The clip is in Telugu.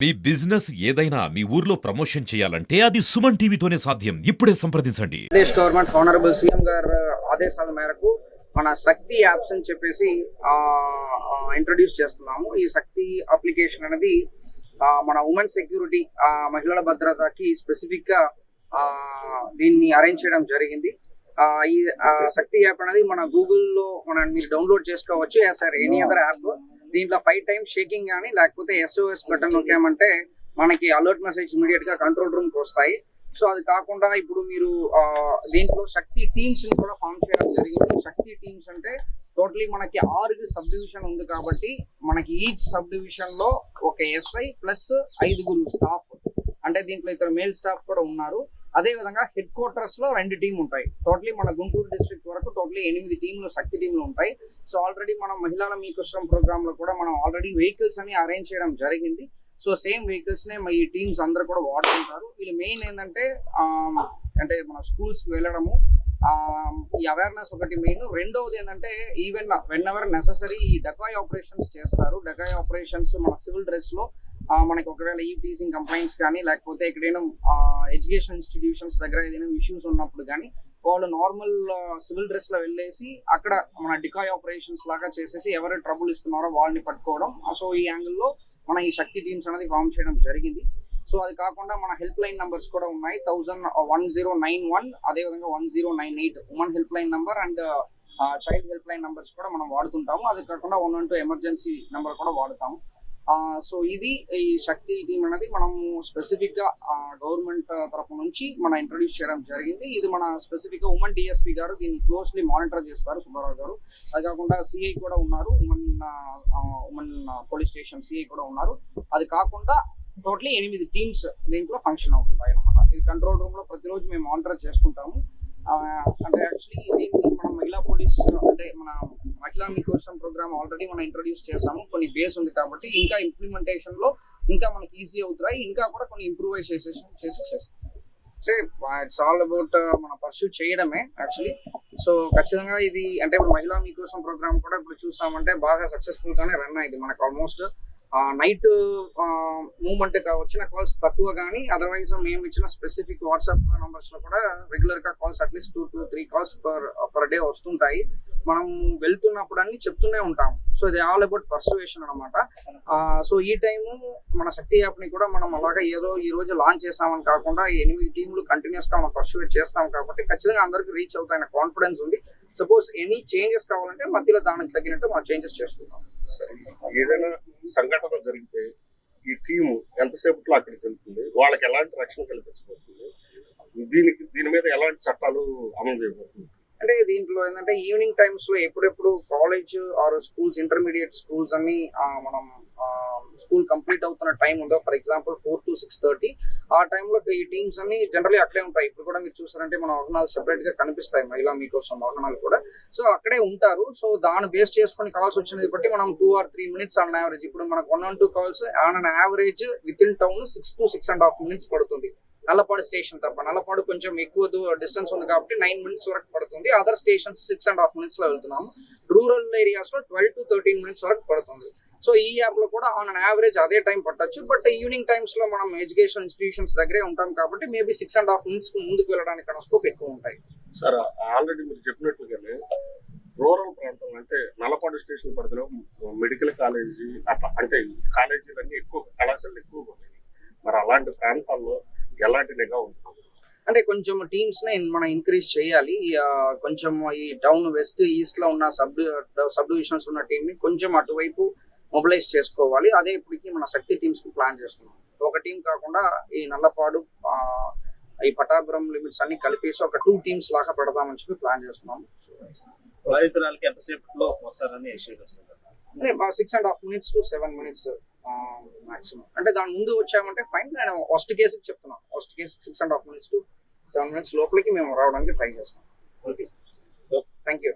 మీ బిజినెస్ ఏదైనా మీ ఊర్లో ప్రమోషన్ చేయాలంటే అది సుమన్ టీవీతోనే సాధ్యం. ఇప్పుడే సంప్రదించండి. ఆంధ్రప్రదేశ్ గవర్నమెంట్ హానరబుల్ సీఎం గారు ఆదేశాల మేరకు మన శక్తి యాప్స్ అని చెప్పేసి ఇంట్రొడ్యూస్ చేస్తున్నాము. ఈ శక్తి అప్లికేషన్ అనేది మన ఉమెన్ సెక్యూరిటీ మహిళల భద్రతకి స్పెసిఫిక్గా ఆ, దీన్ని అరేంజ్ చేయడం జరిగింది. ఆ, ఈ శక్తి యాప్ అనేది మన గూగుల్లో మన మీరు డౌన్లోడ్ చేసుకోవచ్చు. సార్ ఎనీ అదర్ యాప్ దీంట్లో ఫైవ్ టైమ్స్ షేకింగ్ కానీ లేకపోతే ఎస్ఓఎస్ బటన్ నొక్కామంటే మనకి అలర్ట్ మెసేజ్ ఇమీడియట్గా కంట్రోల్ రూమ్కి వస్తాయి. సో అది కాకుండా ఇప్పుడు మీరు దీంట్లో శక్తి టీమ్స్ని కూడా ఫామ్ చేయడం జరిగింది. శక్తి టీమ్స్ అంటే టోటలీ మనకి ఆరు సబ్ డివిజన్ ఉంది కాబట్టి మనకి ఈచ్ సబ్ డివిజన్లో ఒక ఎస్ఐ ప్లస్ ఐదుగురు స్టాఫ్ అంటే దీంట్లో ఇద్దరు మేల్ స్టాఫ్ కూడా ఉన్నారు. అదే విధంగా హెడ్ క్వార్టర్స్లో రెండు టీం ఉంటాయి. టోటలీ మన గుంటూరు డిస్ట్రిక్ట్ వరకు టోటలీ ఎనిమిది టీంలు శక్తి టీంలు ఉంటాయి. సో ఆల్రెడీ మనం మహిళల మీకోసం ప్రోగ్రామ్లో కూడా మనం ఆల్రెడీ వెహికల్స్ అని అరేంజ్ చేయడం జరిగింది. సో సేమ్ వెహికల్స్ నే మా ఈ టీమ్స్ అందరు కూడా వాడుతుంటారు. వీళ్ళు మెయిన్ ఏంటంటే అంటే మన స్కూల్స్కి వెళ్ళడము ఈ అవేర్నెస్ ఒకటి మెయిన్ రెండవది ఏంటంటే ఈవెన్ వెన్ ఎవర్ నెససరీ ఈ డకాయ్ ఆపరేషన్స్ చేస్తారు. డకాయ్ ఆపరేషన్స్ మన సివిల్ డ్రెస్లో మనకి ఒకవేళ ఈ టీసింగ్ కంప్లైంట్స్ కానీ లేకపోతే ఎక్కడైనా ఎడ్యుకేషన్ ఇన్స్టిట్యూషన్స్ దగ్గర ఏదైనా ఇష్యూస్ ఉన్నప్పుడు కానీ వాళ్ళు నార్మల్ సివిల్ డ్రెస్లో వెళ్ళేసి అక్కడ మన డికాయ్ ఆపరేషన్స్ లాగా చేసేసి ఎవరు ట్రబుల్ ఇస్తున్నారో వాళ్ళని పట్టుకోవడం. సో ఈ యాంగిల్లో మన ఈ శక్తి టీమ్స్ అనేది ఫామ్ చేయడం జరిగింది. సో అది కాకుండా మన హెల్ప్ లైన్ నంబర్స్ కూడా ఉన్నాయి. Thousand one zero nine one అదేవిధంగా one zero nine eight women help line number and child help line numbers కూడా మనం వాడుతుంటాము. అది కాకుండా one one two emergency number కూడా వాడుతాము. సో ఇది ఈ శక్తి టీం అనేది మనము స్పెసిఫిక్గా గవర్నమెంట్ తరపు నుంచి మన ఇంట్రొడ్యూస్ చేయడం జరిగింది. ఇది మన స్పెసిఫిక్గా ఉమెన్ డిఎస్పీ గారు దీన్ని క్లోజ్లీ మానిటర్ చేస్తారు సుబ్బారావు గారు. అది కాకుండా సిఐ కూడా ఉన్నారు. Women women police station CI కూడా ఉన్నారు. అది కాకుండా టోటలీ ఎనిమిది టీమ్స్ దీంట్లో ఫంక్షన్ అవుతుంది అనమాట ఇది కంట్రోల్ రూమ్లో ప్రతిరోజు మేము మానిటర్ చేసుకుంటాము అంటే యాక్చువల్లీ దీన్ని మనం మహిళా పోలీస్ అంటే మన మహిళా మీకోసం ప్రోగ్రామ్ ఆల్రెడీ మనం ఇంట్రొడ్యూస్ చేసాము కొన్ని బేస్ ఉంది కాబట్టి ఇంకా ఇంప్లిమెంటేషన్లో ఇంకా మనకి ఈజీ అవుతాయి. ఇంకా కూడా కొన్ని ఇంప్రూవైజ్ చేసేసి చేసి చేస్తాం. సో ఇట్స్ ఆల్ అబౌట్ మన పర్సూ చేయడమే యాక్చువల్లీ సో ఖచ్చితంగా ఇది అంటే ఇప్పుడు మహిళా మీకోసం ప్రోగ్రామ్ కూడా ఇప్పుడు చూసామంటే బాగా సక్సెస్ఫుల్ గానే రన్ అయింది. మనకు ఆల్మోస్ట్ నైట్ మూమెంట్ వచ్చిన కాల్స్ తక్కువ కానీ అదర్వైజ్ మేము ఇచ్చిన స్పెసిఫిక్ వాట్సాప్ నంబర్స్లో కూడా రెగ్యులర్గా calls at least two to three calls per per day వస్తుంటాయి. మనం వెళ్తున్నప్పుడు అన్ని చెప్తూనే ఉంటాం. సో ఇది ఆల్ అబౌట్ పర్సువేషన్ అనమాట సో ఈ టైము మన శక్తి యాప్ని కూడా మనం అలాగా ఏదో ఈ రోజు లాంచ్ చేసామని కాకుండా ఎనిమిది టీంలు కంటిన్యూస్గా మనం పర్సువేట్ చేస్తాం కాబట్టి ఖచ్చితంగా అందరికీ రీచ్ అవుతాయన్న కాన్ఫిడెన్స్ ఉంది. సపోజ్ ఎనీ చేంజెస్ కావాలంటే మధ్యలో దానికి తగినట్టు మనం చేంజెస్ చేసుకుంటాం. ఏదైనా సంఘటన జరిగితే ఈ టీము ఎంతసేపట్లో అక్కడికి వెళ్తుంది? వాళ్ళకి ఎలాంటి రక్షణ కల్పించబడుతుంది? దీనికి దీని మీద ఎలాంటి చట్టాలు అమలు చేయబడుతుంది? అంటే దీంట్లో ఏంటంటే ఈవినింగ్ టైమ్స్లో ఎప్పుడెప్పుడు college or schools intermediate schools అన్ని మనం స్కూల్ కంప్లీట్ అవుతున్న టైం ఉందో? For example four to six thirty ఆ టైంలో ఈ టీమ్స్ అన్ని జనరలీ అక్కడే ఉంటాయి. ఇప్పుడు కూడా మీరు చూసారంటే మన వాహనాలు సెపరేట్గా కనిపిస్తాయి. మహిళా మీకోసం వాహనాలు కూడా. సో అక్కడే ఉంటారు. సో దాన్ని బేస్ చేసుకొని కాల్స్ వచ్చినది బట్టి మనం two or three minutes on average ఇప్పుడు మనకు one and two calls on an average within town six to six and half minutes పడుతుంది. నల్లపాడు స్టేషన్ తప్ప నల్లపాడు కొంచెం ఎక్కువ డిస్టెన్స్ ఉంది కాబట్టి నైన్ మినిట్స్ వరకు పడుతుంది. Other stations six and half మినిట్స్లో వెళ్తున్నాము. రూరల్ ఏరియాస్లో ట్వెల్వ్ టు థర్టీన్ మినిట్స్ వరకు పడుతుంది. సో ఈ యాప్లో కూడా ఆన్ అన్ యావరేజ్ అదే టైం పట్టొచ్చు. బట్ ఈవినింగ్ టైమ్స్లో మనం ఎడ్యుకేషన్ ఇన్స్టిట్యూషన్స్ దగ్గరే ఉంటాం కాబట్టి maybe six and half minutes ముందుకు వెళ్ళడానికి స్కోప్ ఎక్కువ ఉంటాయి. సార్ ఆల్రెడీ మీరు చెప్పినట్లుగానే రూరల్ ప్రాంతం అంటే నల్లపాడు స్టేషన్ పరిధిలో మెడికల్ కాలేజీ అట్లా అంటే కాలేజీలన్నీ ఎక్కువ కళాశాలలు ఎక్కువగా ఉన్నాయి. మరి అలాంటి ప్రాంతాల్లో ఎలాంటి నిఘా ఉంటుంది. అంటే కొంచెం టీమ్స్ని మనం ఇంక్రీజ్ చేయాలి. కొంచెం ఈ టౌన్ వెస్ట్ ఈస్ట్లో ఉన్న సబ్ సబ్ డివిజన్స్ ఉన్న టీమ్ని కొంచెం అటువైపు మొబిలైజ్ చేసుకోవాలి. అదే ఇప్పటికి మన శక్తి టీమ్స్కి ప్లాన్ చేస్తున్నాం. ఒక టీం కాకుండా ఈ నల్లపాడు ఆ, ఈ పటాపురం లిమిట్స్ అన్ని కలిపేసి ఒక టూ టీమ్స్ లాగా పెడదామని చెప్పి ప్లాన్ చేస్తున్నాం. బాధితురాలకి ఎంతసేపట్లో వస్తారని six and half minutes to seven minutes maximum అంటే దాని ముందు వచ్చామంటే ఫైన్ నేను ఫస్ట్ కేసుకి చెప్తున్నాను. ఫస్ట్ కేసుకి six and half minutes to seven minutes లోపలికి మేము రావడానికి ట్రై చేస్తాం. Okay thank you